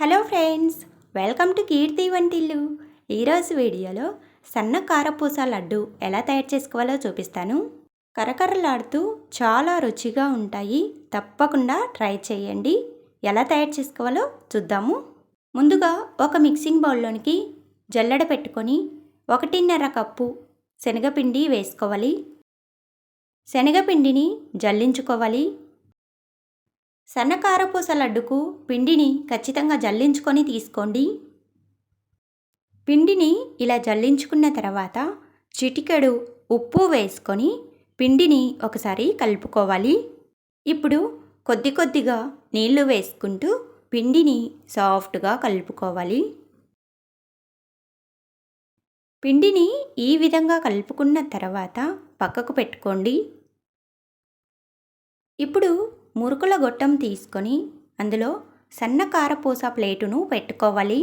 Hello friends welcome to Keerthi Vantillu. ఈరోజు వీడియోలో సన్న కారపూస లడ్డు ఎలా తయారు చేసుకోవాలో చూపిస్తాను. కరకరలాడుతూ చాలా రుచిగా ఉంటాయి. తప్పకుండా ట్రై చేయండి. ఎలా తయారు చేసుకోవాలో చూద్దాము. ముందుగా ఒక మిక్సింగ్ బౌల్లోనికి జల్లెడ పెట్టుకొని ఒకటిన్నర కప్పు శనగపిండి వేసుకోవాలి. శనగపిండిని జల్లించుకోవాలి. సన్నకారపూస లడ్డుకు పిండిని ఖచ్చితంగా జల్లించుకొని తీసుకోండి. పిండిని ఇలా జల్లించుకున్న తర్వాత చిటికెడు ఉప్పు వేసుకొని పిండిని ఒకసారి కలుపుకోవాలి. ఇప్పుడు కొద్ది కొద్దిగా నీళ్ళు వేసుకుంటూ పిండిని సాఫ్ట్గా కలుపుకోవాలి. పిండిని ఈ విధంగా కలుపుకున్న తర్వాత పక్కకు పెట్టుకోండి. ఇప్పుడు మురుకుల గొట్టం తీసుకొని అందులో సన్న కారపూస ప్లేటును పెట్టుకోవాలి.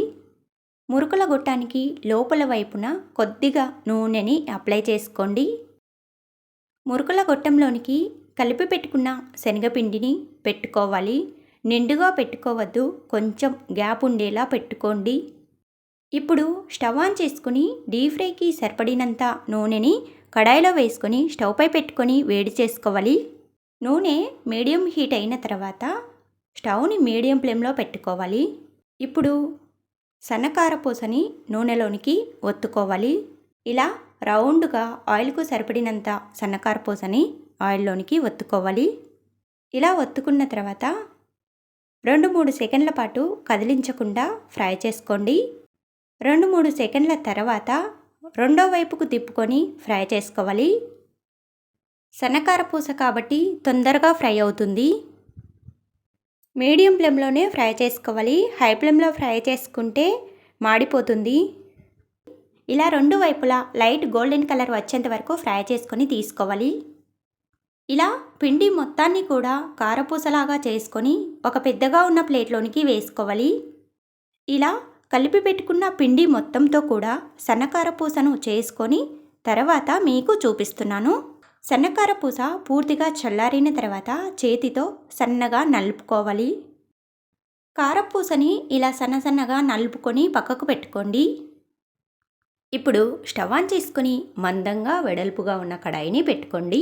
మురుకుల గొట్టానికి లోపల వైపున కొద్దిగా నూనెని అప్లై చేసుకోండి. మురుకుల గొట్టంలోనికి కలిపి పెట్టుకున్న శనగపిండిని పెట్టుకోవాలి. నిండుగా పెట్టుకోవద్దు కొంచెం గ్యాప్ ఉండేలా పెట్టుకోండి. ఇప్పుడు స్టవ్ ఆన్ చేసుకుని డీప్ ఫ్రైకి సరిపడినంత నూనెని కడాయిలో వేసుకొని స్టవ్పై పెట్టుకొని వేడి చేసుకోవాలి. నూనె మీడియం హీట్ అయిన తర్వాత స్టవ్ని మీడియం ఫ్లేమ్లో పెట్టుకోవాలి. ఇప్పుడు సన్నకార పూసని నూనెలోనికి ఒత్తుకోవాలి. ఇలా రౌండ్గా ఆయిల్కు సరిపడినంత సన్నకార పూసని ఆయిల్లోనికి ఒత్తుకోవాలి. ఇలా ఒత్తుకున్న తర్వాత రెండు మూడు సెకండ్ల పాటు కదిలించకుండా ఫ్రై చేసుకోండి. రెండు మూడు సెకండ్ల తర్వాత రెండో వైపుకు తిప్పుకొని ఫ్రై చేసుకోవాలి. సన్నకార పూస కాబట్టి తొందరగా ఫ్రై అవుతుంది. మీడియం ఫ్లేమ్లోనే ఫ్రై చేసుకోవాలి. హై ఫ్లేమ్లో ఫ్రై చేసుకుంటే మాడిపోతుంది. ఇలా రెండు వైపులా లైట్ గోల్డెన్ కలర్ వచ్చేంత వరకు ఫ్రై చేసుకొని తీసుకోవాలి. ఇలా పిండి మొత్తాన్ని కూడా కారపూసలాగా చేసుకొని ఒక పెద్దగా ఉన్న ప్లేట్లోనికి వేసుకోవాలి. ఇలా కలిపి పెట్టుకున్న పిండి మొత్తంతో కూడా సన్నకార పూసను చేసుకొని తర్వాత మీకు చూపిస్తున్నాను. సన్నకార పూస పూర్తిగా చల్లారిన తర్వాత చేతితో సన్నగా నలుపుకోవాలి. కారపూసని ఇలా సన్న సన్నగా నలుపుకొని పక్కకు పెట్టుకోండి. ఇప్పుడు స్టవ్ ఆన్ చేసుకుని మందంగా వెడల్పుగా ఉన్న కడాయిని పెట్టుకోండి.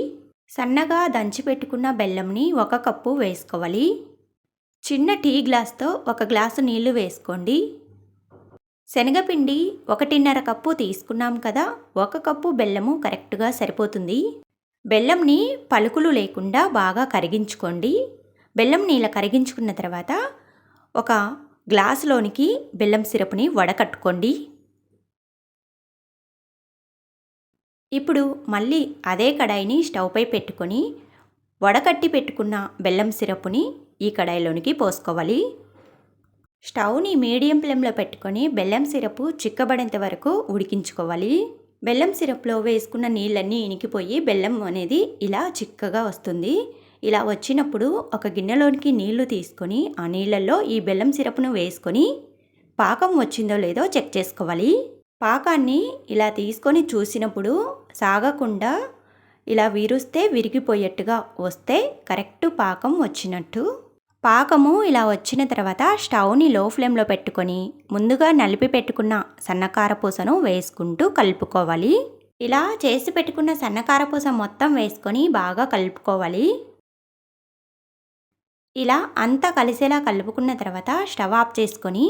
సన్నగా దంచి పెట్టుకున్న బెల్లంని ఒక కప్పు వేసుకోవాలి. చిన్న టీ గ్లాస్తో ఒక గ్లాసు నీళ్ళు వేసుకోండి. శనగపిండి ఒకటిన్నర కప్పు తీసుకున్నాం కదా ఒక కప్పు బెల్లము కరెక్ట్గా సరిపోతుంది. బెల్లంని పలుకులు లేకుండా బాగా కరిగించుకోండి. బెల్లం నీళ్ళ కరిగించుకున్న తర్వాత ఒక గ్లాసులోనికి బెల్లం సిరప్ని వడకట్టుకోండి. ఇప్పుడు మళ్ళీ అదే కడాయిని స్టవ్పై పెట్టుకొని వడకట్టి పెట్టుకున్న బెల్లం సిరప్ని ఈ కడాయిలోనికి పోసుకోవాలి. స్టవ్ని మీడియం ఫ్లేమ్లో పెట్టుకొని బెల్లం సిరపు చిక్కబడేంత వరకు ఉడికించుకోవాలి. బెల్లం సిరప్లో వేసుకున్న నీళ్ళన్నీ ఇనికిపోయి బెల్లం అనేది ఇలా చిక్కగా వస్తుంది. ఇలా వచ్చినప్పుడు ఒక గిన్నెలోనికి నీళ్ళు తీసుకొని ఆ నీళ్ళల్లో ఈ బెల్లం సిరప్ను వేసుకొని పాకం వచ్చిందో లేదో చెక్ చేసుకోవాలి. పాకాన్ని ఇలా తీసుకొని చూసినప్పుడు సాగకుండా ఇలా విరుస్తే విరిగిపోయేట్టుగా వస్తే కరెక్ట్ పాకం వచ్చినట్టు. పాకము ఇలా వచ్చిన తర్వాత స్టవ్ని లో ఫ్లేమ్లో పెట్టుకొని ముందుగా నలిపి పెట్టుకున్న సన్నకార పూసను వేసుకుంటూ కలుపుకోవాలి. ఇలా చేసి పెట్టుకున్న సన్నకార పూస మొత్తం వేసుకొని బాగా కలుపుకోవాలి. ఇలా అంతా కలిసేలా కలుపుకున్న తర్వాత స్టవ్ ఆఫ్ చేసుకొని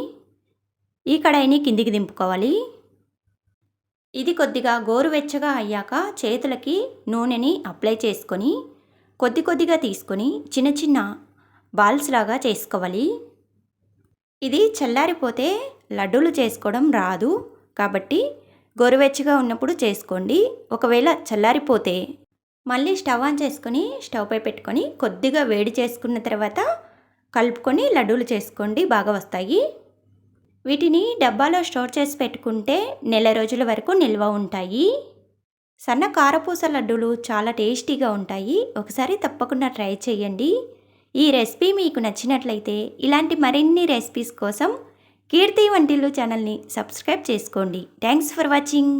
ఈ కడాయిని కిందికి దింపుకోవాలి. ఇది కొద్దిగా గోరువెచ్చగా అయ్యాక చేతులకి నూనెని అప్లై చేసుకొని కొద్ది కొద్దిగా తీసుకొని చిన్న చిన్న బాల్స్ లాగా చేసుకోవాలి. ఇది చల్లారిపోతే లడ్డూలు చేసుకోవడం రాదు. కాబట్టి గోరువెచ్చగా ఉన్నప్పుడు చేసుకోండి. ఒకవేళ చల్లారిపోతే మళ్ళీ స్టవ్ ఆన్ చేసుకొని స్టవ్పై పెట్టుకొని కొద్దిగా వేడి చేసుకున్న తర్వాత కలుపుకొని లడ్డూలు చేసుకోండి. బాగా వస్తాయి. వీటిని డబ్బాలో స్టోర్ చేసి పెట్టుకుంటే నెల రోజుల వరకు నిల్వ ఉంటాయి. సన్న కారపూస లడ్డూలు చాలా టేస్టీగా ఉంటాయి. ఒకసారి తప్పకుండా ట్రై చేయండి. ఈ రెసిపీ మీకు నచ్చినట్లయితే ఇలాంటి మరిన్ని రెసిపీస్ కోసం కీర్తి వంటిల్లు ఛానల్ని సబ్స్క్రైబ్ చేసుకోండి. Thanks for watching